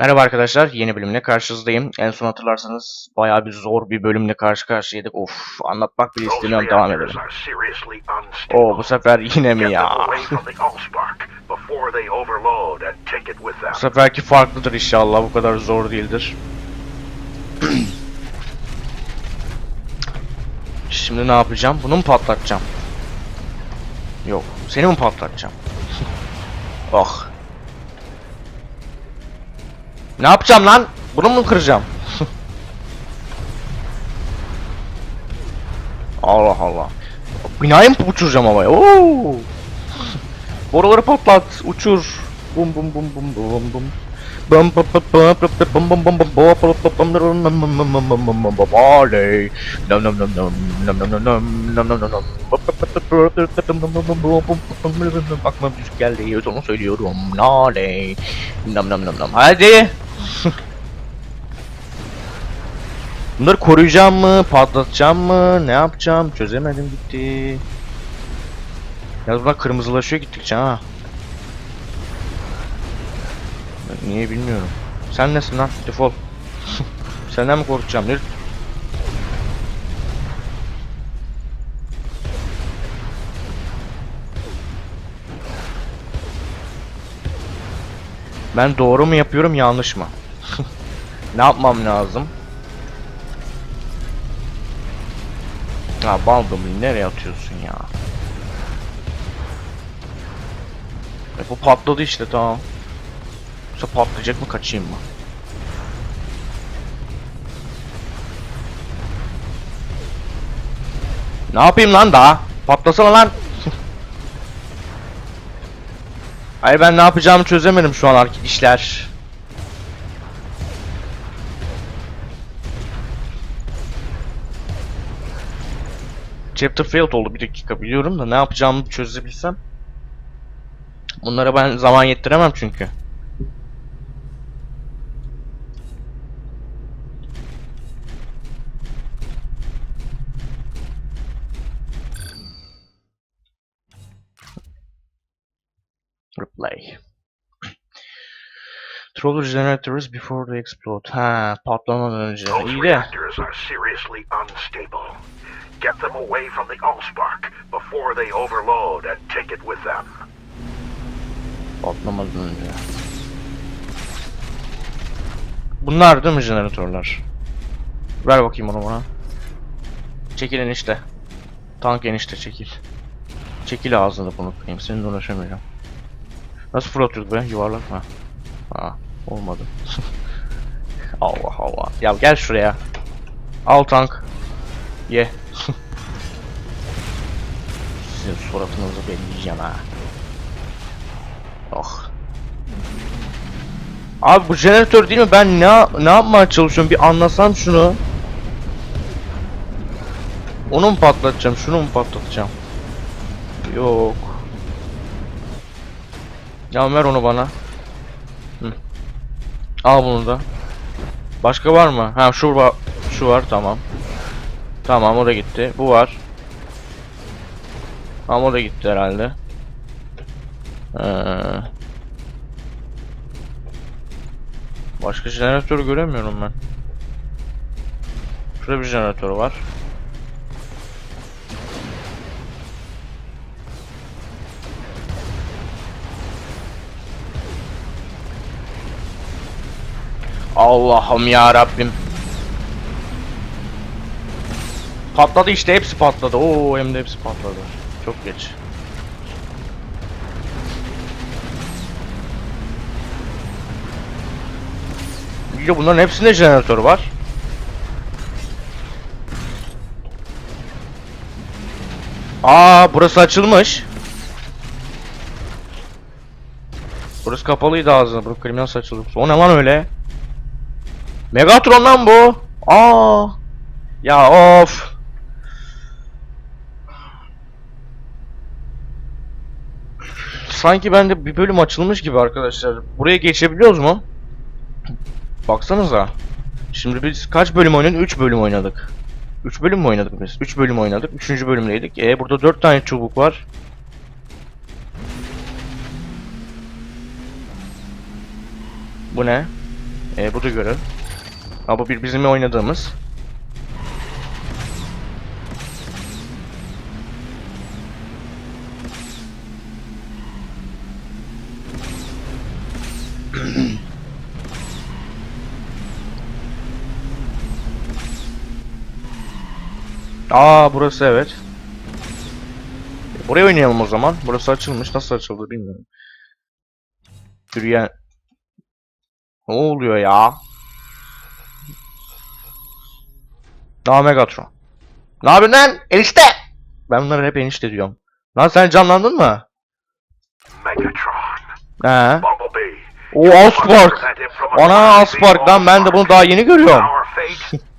Merhaba arkadaşlar, yeni bölümle karşınızdayım. En son hatırlarsanız bayağı bir zor bir bölümle karşı karşıyaydık. Of, anlatmak bile istemiyorum, devam edelim. Oo, bu sefer yine mi ya? Bu seferki farklıdır inşallah, bu kadar zor değildir. Şimdi ne yapacağım? Bunu mu patlatacağım? Yok, seni mi patlatacağım? oh. Ne yapacağım lan? Bunu mu kıracağım? Allah Allah. Binayı mı uçuracağım havaya? Oo! Boruları patlat, uçur. Bum bum bum bum bum bum. Bum bum bum bum bum bum bum bum bum bum Oley. Nom nom nom nom nom nom nom nom nom nom nom. Aklıma müzik geldi, onu söylüyorum. Oley. Nom nom nom nom. Hadi. Bunları koruyacağım mı? Patlatacağım mı? Ne yapacağım? Çözemedim gitti. Yalnız bunlar kırmızılaşıyor gittikçe ha. Niye bilmiyorum. Sen nesin lan? Defol. Senden mi korkacağım? Ne? Ben doğru mu yapıyorum yanlış mı? Ne yapmam lazım? Ha Baldwin nereye atıyorsun ya? E, bu patladı işte tamam. Yoksa patlayacak mı kaçayım mı? Ne yapayım lan daha? Patlasana lan. Hayır ben ne yapacağımı çözemedim şu an arkadaşlar. Chapter failed oldu bir dakika biliyorum da ne yapacağımı çözebilsem. Bunlara ben zaman yettiremem çünkü. Replay. Troller generators before they explode. Ha, patlamadan önce. İyi de. Get them away from the Allspark before they overload and take it with them. Patlamadan önce. Bunlar değil mi jeneratörler? Ver bakayım onu bana. Çekil enişte. Tank enişte çekil. Çekil ağzını bunu kıyayım. Seninle uğraşamayacağım. Nasıl fırlatıyorduk be? Yuvarlak mı? Ha, olmadı. Allah Allah. Ya gel şuraya. Al tank. Ye. Sizin suratınızı belleyeceğim ha. Oh. Abi bu jeneratör değil mi? Ben ne ne yapmaya çalışıyorum? Bir anlasam şunu. Onu mu patlatacağım? Şunu mu patlatacağım? Yok. Ya ver onu bana. Hı. Al bunu da. Başka var mı? Ha şu var. Şu var tamam. Tamam o da gitti. Bu var. Tamam o da gitti herhalde. Ee, başka jeneratör göremiyorum ben. Şurada bir jeneratör var. Allah'ım ya Rabbim. Patladı işte hepsi patladı. Oo hem de hepsi patladı. Çok geç. Ya bunların hepsinde jeneratör var. Aa burası açılmış. Burası kapalıydı ağzına. Burası kriminal açıldı. O ne lan öyle? Megatron lan bu. Aa. Ya of. Sanki bende bir bölüm açılmış gibi arkadaşlar. Buraya geçebiliyoruz mu? Baksanıza. Şimdi biz kaç bölüm oynadık? 3 bölüm oynadık. 3 bölüm mü oynadık biz? 3 bölüm oynadık. 3. bölümdeydik. E burada 4 tane çubuk var. Bu ne? E, bu da görev. Ha bu bir bizim oynadığımız. Aa burası evet. Buraya oynayalım o zaman. Burası açılmış. Nasıl açıldı bilmiyorum. Yürüyen... Ne oluyor ya? Daha Megatron. Ne yapıyorsun lan? Enişte! Ben bunları hep enişte diyorum. Lan sen canlandın mı? Megatron, He. Bumblebee. O Allspark. Ana Allspark lan ben de bunu daha yeni görüyorum.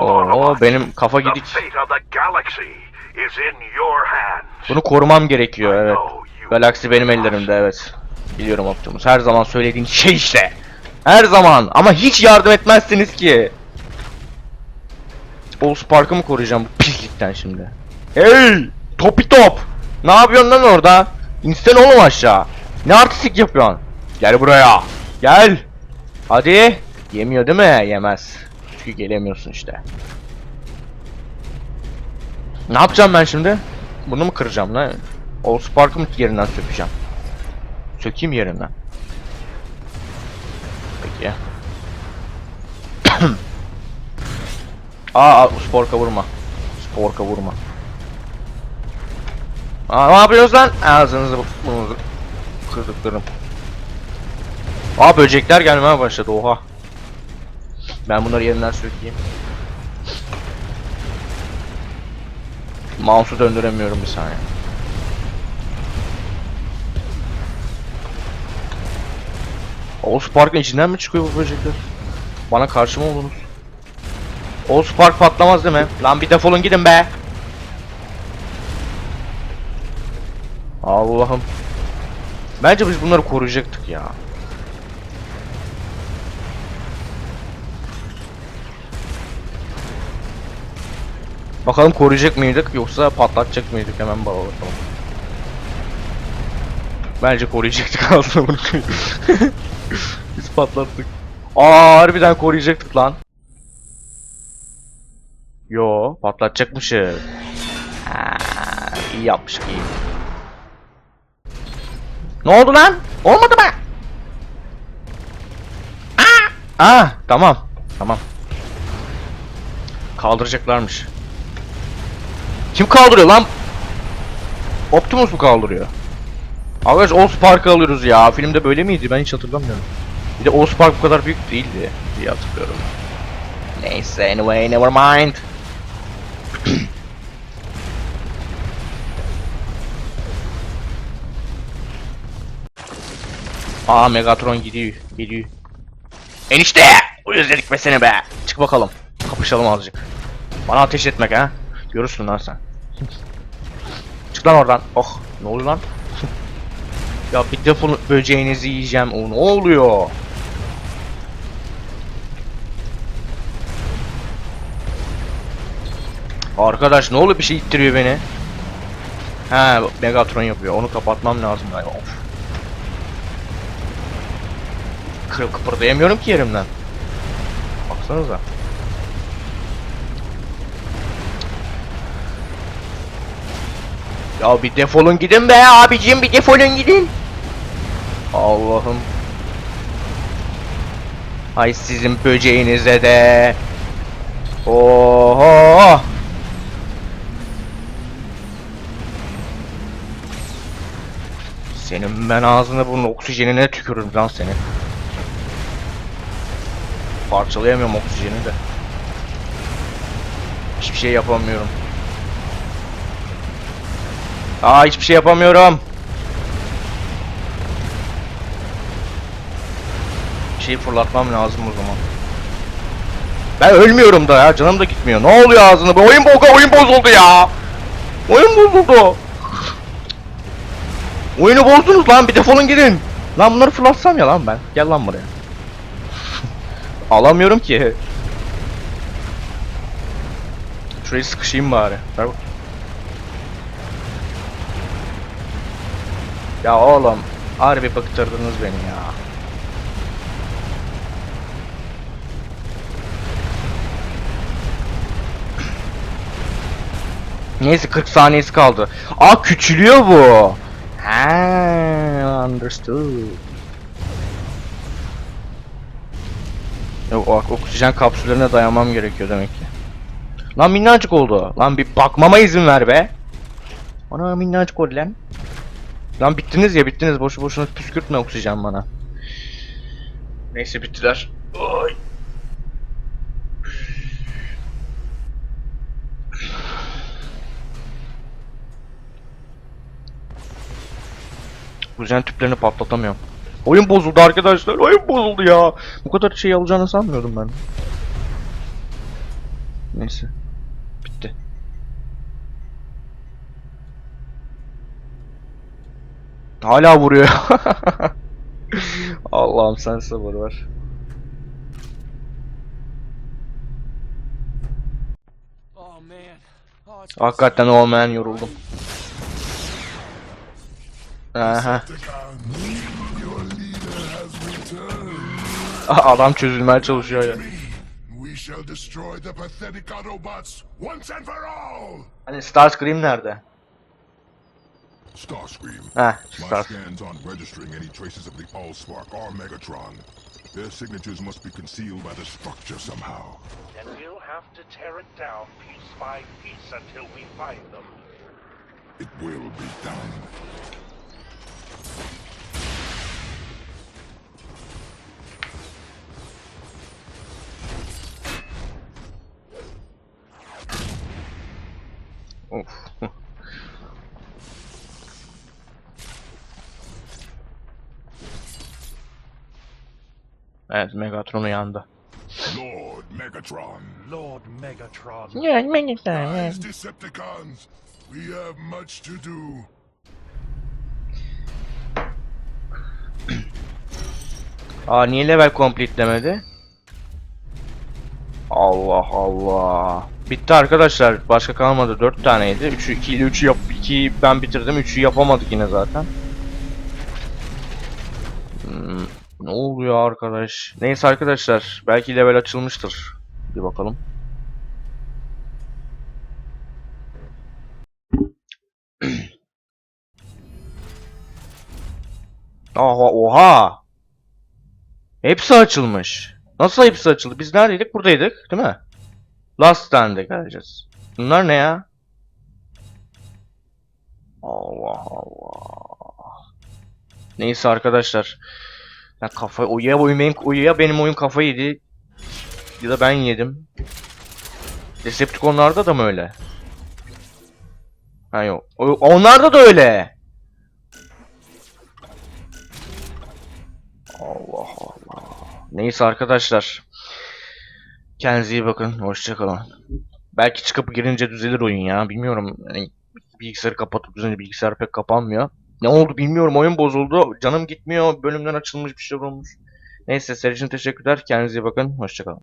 Oo benim kafa gidik. Bunu korumam gerekiyor evet. Galaksi benim ellerimde evet. Biliyorum Optimus. Her zaman söylediğin şey işte. Her zaman ama hiç yardım etmezsiniz ki. Allspark'ı mı koruyacağım bu pislikten şimdi? Hey! Topi top! Ne yapıyorsun lan orada? İnsan oğlum aşağı. Ne artistik yapıyorsun? Gel buraya. Gel. Hadi. Yemiyor değil mi? Yemez. Çünkü gelemiyorsun işte. Ne yapacağım ben şimdi? Bunu mu kıracağım lan? Allspark'ı mı yerinden sökeceğim? Sökeyim yerinden. Peki. Aa, Spork'a vurma. Spork'a vurma. Aa ne yapıyorsunuz lan? Ağzınızı burnunuzu kırdıklarım. Aa böcekler gelmeye başladı oha. Ben bunları yerinden sökeyim. Mouse'u döndüremiyorum bir saniye. Oğuz Park'ın içinden mi çıkıyor bu böcekler? Bana karşı mı oldunuz? Oğuz Park patlamaz değil mi? Lan bir defolun gidin be! Allah'ım. Bence biz bunları koruyacaktık ya. Bakalım koruyacak mıydık yoksa patlatacak mıydık hemen bakalım. Bence koruyacaktık aslında bunu. Biz patlattık. Aa harbiden koruyacaktık lan. Yo patlatacakmışız. Ha, iyi yapmışık iyi. Ne oldu lan? Olmadı mı? Aa! Aa tamam. Tamam. Kaldıracaklarmış. Kim kaldırıyor lan? Optimus mu kaldırıyor? Arkadaş Allspark'ı alıyoruz ya. Filmde böyle miydi? Ben hiç hatırlamıyorum. Bir de Allspark bu kadar büyük değildi diye hatırlıyorum. Neyse anyway never mind. Aa Megatron gidiyor, gidiyor. Enişte! Özledik be seni be. Çık bakalım. Kapışalım azıcık. Bana ateş etmek ha. Görürsün lan sen. Çık lan oradan. Oh, ne oluyor lan? ya bir defol böceğinizi yiyeceğim. O ne oluyor? Arkadaş ne oluyor bir şey ittiriyor beni. Ha Megatron yapıyor. Onu kapatmam lazım galiba. Of. Kırıp kıpırdayamıyorum ki yerimden. Baksanıza. Ya bir defolun gidin be abicim bir defolun gidin. Allah'ım. Ay sizin böceğinize de. Oho. Senin ben ağzına bunun oksijenine tükürürüm lan seni. Parçalayamıyorum oksijeni de. Hiçbir şey yapamıyorum. Aa hiçbir şey yapamıyorum. Bir şey fırlatmam lazım o zaman. Ben ölmüyorum da ya canım da gitmiyor. Ne oluyor ağzına? Bu oyun boka oyun bozuldu ya. Oyun bozuldu. Oyunu bozdunuz lan bir defolun gidin. Lan bunları fırlatsam ya lan ben. Gel lan buraya. Alamıyorum ki. Şurayı sıkışayım bari. Ver bak. Ya oğlum harbi bıktırdınız beni ya. Neyse 40 saniyesi kaldı. Aa küçülüyor bu. Ha, understood. Yok o oksijen kapsüllerine dayanmam gerekiyor demek ki. Lan minnacık oldu. Lan bir bakmama izin ver be. Ana minnacık oldu lan. Lan bittiniz ya bittiniz. Boşu boşuna püskürtme oksijen bana. Neyse bittiler. Ay. Oksijen tüplerini patlatamıyorum. Oyun bozuldu arkadaşlar. Oyun bozuldu ya. Bu kadar şey alacağını sanmıyordum ben. Neyse. Bitti. Hala vuruyor. Allah'ım sen sabır ver. Hakikaten olmayan yoruldum. Aha. Adam çözülmeye çalışıyor ya. Hani Starscream nerede? Starscream. Heh, My Star. scans aren't registering any traces of the Allspark or Megatron. Their signatures must be concealed by the structure somehow. Then we'll have to tear it down piece by piece until we find them. It will be done. Of. Evet Megatron uyandı. Lord Megatron. Lord Megatron. Yani Megatron. Rise, Decepticons! We have much to do. Aa niye level complete demedi? Allah Allah. Bitti arkadaşlar. Başka kalmadı. 4 taneydi. 3'ü 2 ile 3'ü yap 2'yi ben bitirdim. 3'ü yapamadık yine zaten. Hmm, ne oluyor arkadaş? Neyse arkadaşlar. Belki level açılmıştır. Bir bakalım. Oha oha. Hepsi açılmış. Nasıl hepsi açıldı? Biz neredeydik? Buradaydık, değil mi? Last Stand'e geleceğiz. Bunlar ne ya? Allah Allah. Neyse arkadaşlar. Ya kafa o ya oyun benim o ya benim oyun kafayı yedi ya da ben yedim. Decepticonlarda da mı öyle? Ha yok. Onlarda da öyle. Allah Allah. Neyse arkadaşlar. Kendinize iyi bakın. Hoşçakalın. Belki çıkıp girince düzelir oyun ya. Bilmiyorum. Yani bilgisayarı kapatıp düzenli bilgisayar pek kapanmıyor. Ne oldu bilmiyorum. Oyun bozuldu. Canım gitmiyor. Bölümden açılmış bir şey olmuş. Neyse seyir için teşekkürler. Kendinize iyi bakın. Hoşçakalın.